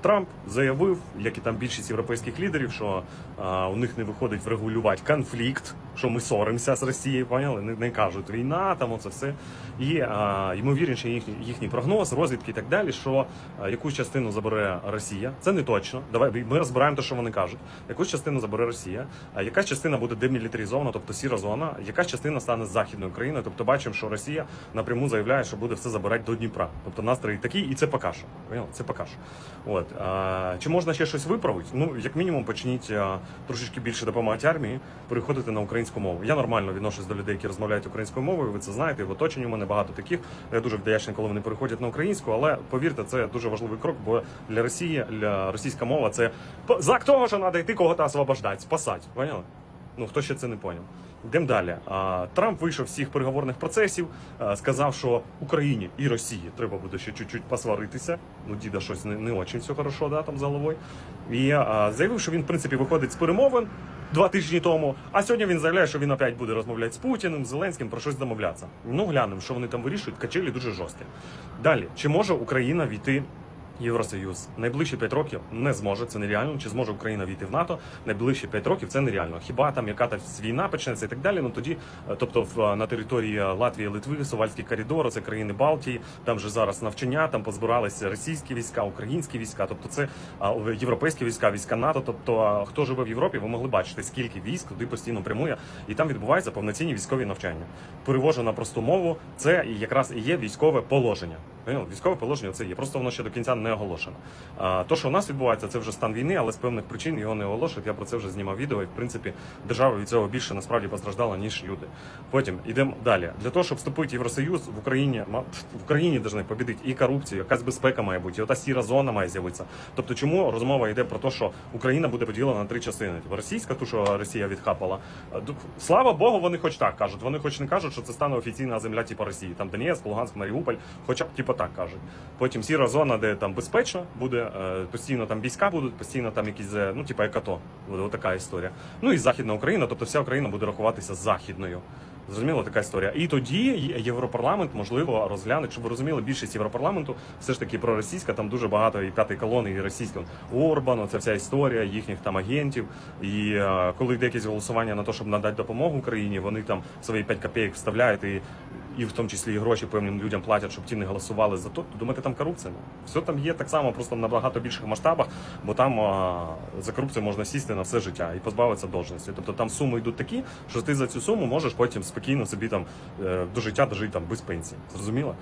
Трамп заявив, як і там більшість європейських лідерів, що а, у них не виходить врегулювати конфлікт, що ми соримося з Росією, поняли? Не, не кажуть війна, там оце все. І а, ймовірніше їхній, їхній прогноз, розвідки і так далі, що а, якусь частину забере Росія. Це не точно. Давай ми розбираємо те, що вони кажуть. Якусь частину забере Росія, а якась частина буде демілітаризована, тобто сіра зона, якась частина стане західною країною. Тобто бачимо, що Росія напряму заявляє, що буде все забирати до Дніпра. Тобто настрій такий, і це. Поняли? Це поки що. От а, чи можна ще щось виправити? Ну як мінімум, почніть а, трошечки більше допомагати армії, переходити на українську мову. Я нормально відношусь до людей, які розмовляють українською мовою. Ви це знаєте. В оточенні у мене багато таких. Я дуже вдячний, коли вони переходять на українську. Але повірте, це дуже важливий крок, бо для Росії, для російська мова це знак того, що треба йти кого-то освобождати, спасати. Поняли? Ну хто ще це не поняв? Йдемо далі. Трамп вийшов з всіх переговорних процесів, сказав, що Україні і Росії треба буде ще чуть-чуть посваритися. Ну, діда щось не, не очень все хорошо, да, там з головою. І заявив, що він, в принципі, виходить з перемовин два тижні тому. А сьогодні він заявляє, що він опять буде розмовляти з Путіним, Зеленським про щось домовлятися. Ну, глянемо, що вони там вирішують. Качелі дуже жорсткі. Далі, чи може Україна війти Євросоюз найближчі 5 років не зможе. Це нереально. Чи зможе Україна війти в НАТО? Найближчі 5 років це нереально. Хіба там яка та війна почнеться і так далі? Ну тоді, е, тобто, в на території Латвії, Литви, Сувальський коридор, це країни Балтії. Там же зараз навчання, там позбиралися російські війська, українські війська. Тобто, це європейські війська, війська НАТО. Тобто, хто живе в Європі, ви могли бачити, скільки військ туди постійно прямує, і там відбуваються повноцінні військові навчання. Перевожу на просту мову. Це якраз і є військове положення. Військове положення це є. Просто воно ще до кінця не оголошено. А то, що у нас відбувається, це вже стан війни, але з певних причин його не оголошують. Я про це вже знімав відео. І в принципі держава від цього більше насправді постраждала, ніж люди. Потім йдемо далі. Для того, щоб вступити в Євросоюз в Україні, в Україні повинні побідити і корупцію, якась безпека має бути, і ота сіра зона має з'явитися. Тобто, чому розмова йде про те, що Україна буде поділена на три частини? Типу, російська, ту, що Росія відхапала. Слава Богу, вони хоч так кажуть. Вони хоч не кажуть, що це стане офіційна земля, типу Росії. Там Донецьк, Луганськ, Маріуполь, хоча б типу так кажуть. Потім сіра зона, де там безпечно буде, е, постійно там війська будуть, постійно там якісь, е, ну типу як АТО. Буде отака історія. Ну і Західна Україна, тобто вся Україна буде рахуватися західною. Зрозуміло, така історія. І тоді Європарламент можливо розгляне, щоб ви розуміли, більшість Європарламенту все ж таки проросійська, там дуже багато і п'ятої колони, і російського Орбану, це вся історія їхніх там агентів. І е, коли йде якесь голосування на те, щоб надати допомогу Україні, вони там свої 5 копійок вставляють і. І в тому числі і гроші певним людям платять, щоб ті не голосували за то. Думаєте, там корупція? Все там є так само, просто на набагато більших масштабах, бо там а, за корупцію можна сісти на все життя і позбавитися должності. Тобто там суми йдуть такі, що ти за цю суму можеш потім спокійно собі там е, до життя дожити там без пенсії. Зрозуміло?